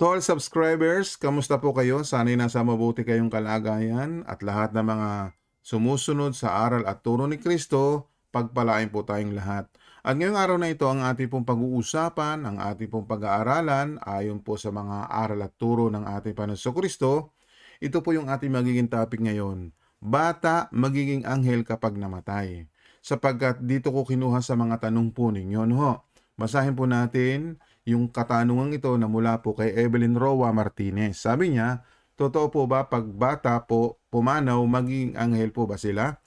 To all subscribers, kamusta po kayo? Sana'y nasa mabuti kayong kalagayan at lahat ng mga sumusunod sa aral at turo ni Kristo, pagpalain po tayong lahat. At ngayong araw na ito, ang ating pong pag-uusapan, ang ating pong pag-aaralan, ayon po sa mga aral at turo ng ating Panginoon Kristo, ito po yung ating magiging topic ngayon. Bata magiging anghel kapag namatay. Sapagkat dito ko kinuha sa mga tanong po ninyo. No? Basahin po natin yung katanungan ito na mula po kay Evelyn Roa Martinez. Sabi niya, totoo po ba pag bata po pumanaw, maging anghel po ba sila?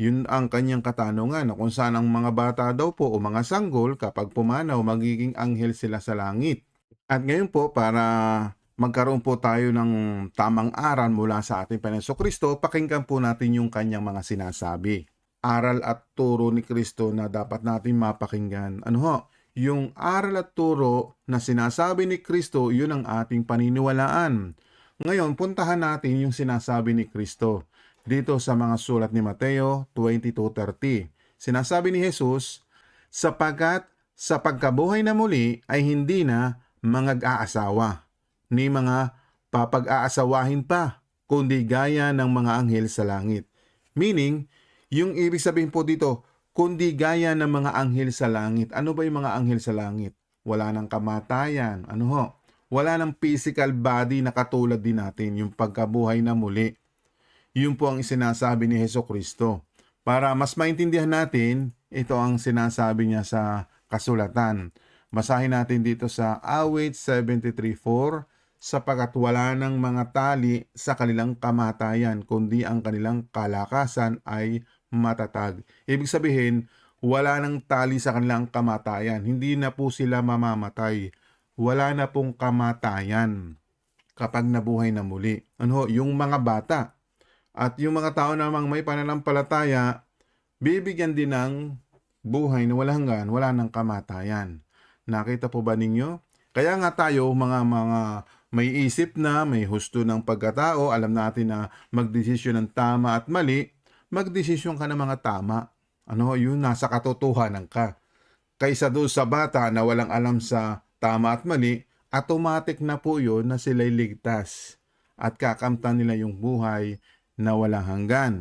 Yun ang kanyang katanungan na kung saan ang mga bata daw po o mga sanggol kapag pumanaw, magiging anghel sila sa langit. At ngayon po, para magkaroon po tayo ng tamang aral mula sa ating Panginoon Kristo, pakinggan po natin yung kanyang mga sinasabi. Aral at turo ni Kristo na dapat natin mapakinggan. Ano ho? Yung aral at turo na sinasabi ni Kristo, yun ang ating paniniwalaan. Ngayon, puntahan natin yung sinasabi ni Kristo dito sa mga sulat ni Mateo 22.30. Sinasabi ni Jesus, sapagkat sa pagkabuhay na muli ay hindi na mga aasawa ni mga papag-aasawahin pa, kundi gaya ng mga anghel sa langit. Meaning, yung ibig sabihin po dito, kundi gaya ng mga anghel sa langit. Ano ba yung mga anghel sa langit? Wala nang kamatayan. Ano ho? Wala nang physical body na katulad din natin, yung pagkabuhay na muli. Yun po ang sinasabi ni Heso Kristo. Para mas maintindihan natin, ito ang sinasabi niya sa kasulatan. Basahin natin dito sa Awit 73.4 sapagat wala ng mga tali sa kanilang kamatayan, kundi ang kanilang kalakasan ay matatag. Ibig sabihin, wala ng tali sa kanilang kamatayan. Hindi na po sila mamamatay. Wala na pong kamatayan kapag nabuhay na muli. Ano, yung mga bata at yung mga tao namang may pananampalataya, bibigyan din ng buhay na walang hanggan, wala ng kamatayan. Nakita po ba ninyo? Kaya nga tayo, mga mga may isip na, may husto ng pagkatao, alam natin na magdesisyon ng tama at mali, magdesisyon ka ng mga tama. Ano, yun, nasa katotohanan ka. Kaysa doon sa bata na walang alam sa tama at mali, automatic na po yun na sila'y ligtas at kakamtan nila yung buhay na walang hanggan.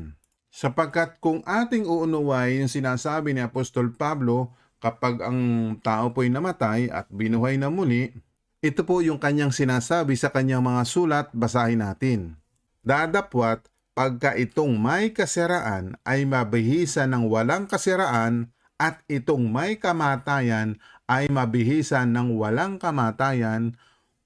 Sapagkat kung ating uunuway yung sinasabi ni Apostol Pablo kapag ang tao po'y namatay at binuhay na muli, ito po yung kanyang sinasabi sa kanyang mga sulat, basahin natin. Dadapwat pagka itong may kasiraan ay mabihisan ng walang kasiraan at itong may kamatayan ay mabihisan ng walang kamatayan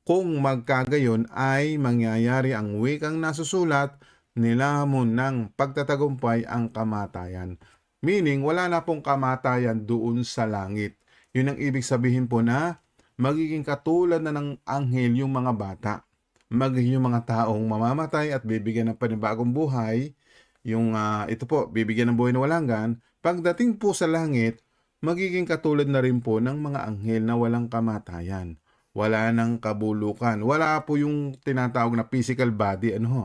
kung magkagayon ay mangyayari ang wikang nasusulat nilamon ng pagtatagumpay ang kamatayan. Meaning, wala na pong kamatayan doon sa langit. Yun ang ibig sabihin po na magiging katulad na ng anghel yung mga bata. Magiging yung mga taong mamamatay at bibigyan ng panibagong buhay. Yung ah, ito po, bibigyan ng buhay na walang hanggan. Pagdating po sa langit, magiging katulad na rin po ng mga anghel na walang kamatayan. Wala ng kabulukan. Wala po yung tinatawag na physical body. Ano ho?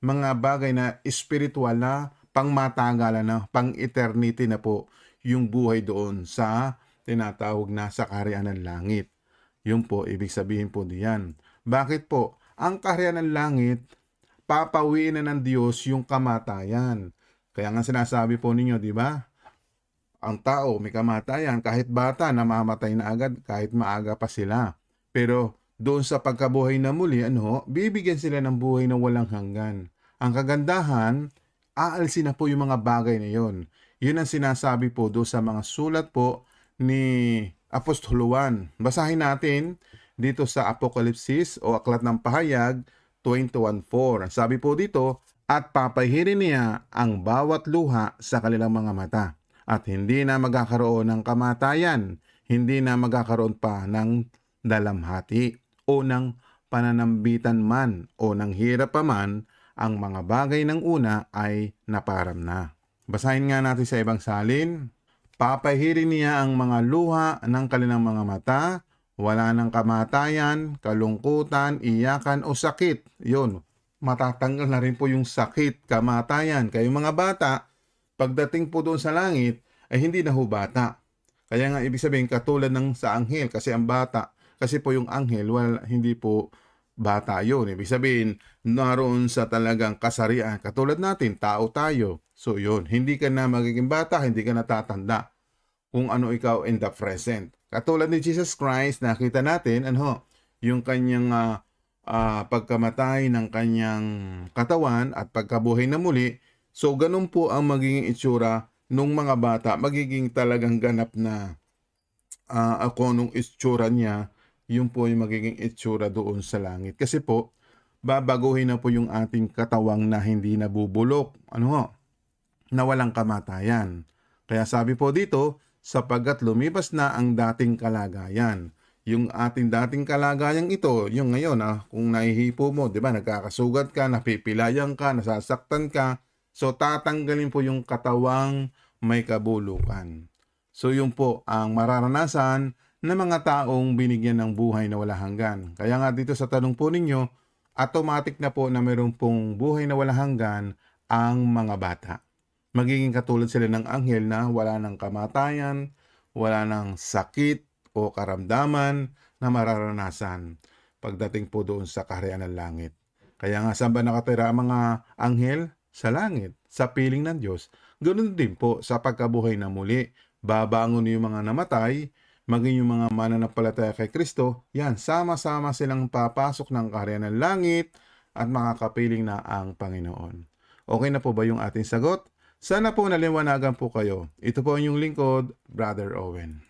Mga bagay na spiritual na pangmatagalan na, pang-eternity na po yung buhay doon sa tinatawag na sa kaharian ng langit. Yun po, ibig sabihin po diyan. Bakit po? Ang kaharian ng langit, papawiin na ng Diyos yung kamatayan. Kaya nga sinasabi po ninyo, di ba? Ang tao may kamatayan, kahit bata namamatay na agad, kahit maaga pa sila. Pero doon sa pagkabuhay na muli, ano, bibigyan sila ng buhay na walang hanggan. Ang kagandahan, aalsin na po yung mga bagay na yon. Yun ang sinasabi po doon sa mga sulat po ni Apostol Juan. Basahin natin dito sa Apokalipsis o Aklat ng Pahayag 21.4. Ang sabi po dito, at papahirin niya ang bawat luha sa kanilang mga mata at hindi na magkakaroon ng kamatayan, hindi na magkakaroon pa ng dalamhati o ng pananambitan man o ng hirap pa man, ang mga bagay ng una ay naparam na. Basahin nga natin sa ibang salin. Papahirin niya ang mga luha ng kanilang mga mata, wala ng kamatayan, kalungkutan, iyakan o sakit. Yun, matatanggal na rin po yung sakit, kamatayan. Kayong mga bata, pagdating po doon sa langit, ay hindi na ho bata. Kaya nga ibig sabihin katulad ng sa anghel kasi ang bata, kasi po yung anghel, well, hindi po bata yun. Ibig sabihin, naroon sa talagang kasarian. Katulad natin, tao tayo. So yun, hindi ka na magiging bata, hindi ka natatanda kung ano ikaw in the present. Katulad ni Jesus Christ, nakita natin, ano, yung kanyang ah, ah, pagkamatay ng kanyang katawan at pagkabuhay na muli. So, ganun po ang magiging itsura nung mga bata. Magiging talagang ganap na ah, ako nung itsura niya, yun po yung magiging itsura doon sa langit. Kasi po, babaguhin na po yung ating katawang na hindi nabubulok. Ano ho? Na walang kamatayan. Kaya sabi po dito, sapagkat lumipas na ang dating kalagayan. Yung ating dating kalagayan ito, yung ngayon, ah, kung nahihipo mo, di ba, nagkakasugat ka, napipilayan ka, nasasaktan ka, so tatanggalin po yung katawang may kabulukan. So yun po ang mararanasan ng mga taong binigyan ng buhay na wala hanggan. Kaya nga dito sa tanong po ninyo, automatic na po na meron pong buhay na wala hanggan ang mga bata. Magiging katulad sila ng anghel na wala ng kamatayan, wala ng sakit o karamdaman na mararanasan pagdating po doon sa kaharian ng langit. Kaya nga saan ba nakatira ang mga anghel? Sa langit, sa piling ng Diyos. Ganun din po sa pagkabuhay na muli. Babangon yung mga namatay, maging yung mga mananampalataya kay Kristo, yan, sama-sama silang papasok ng kaharian ng langit at makakapiling na ang Panginoon. Okay na po ba yung ating sagot? Sana po naliwanagan po kayo. Ito po ang inyong lingkod, Brother Owen.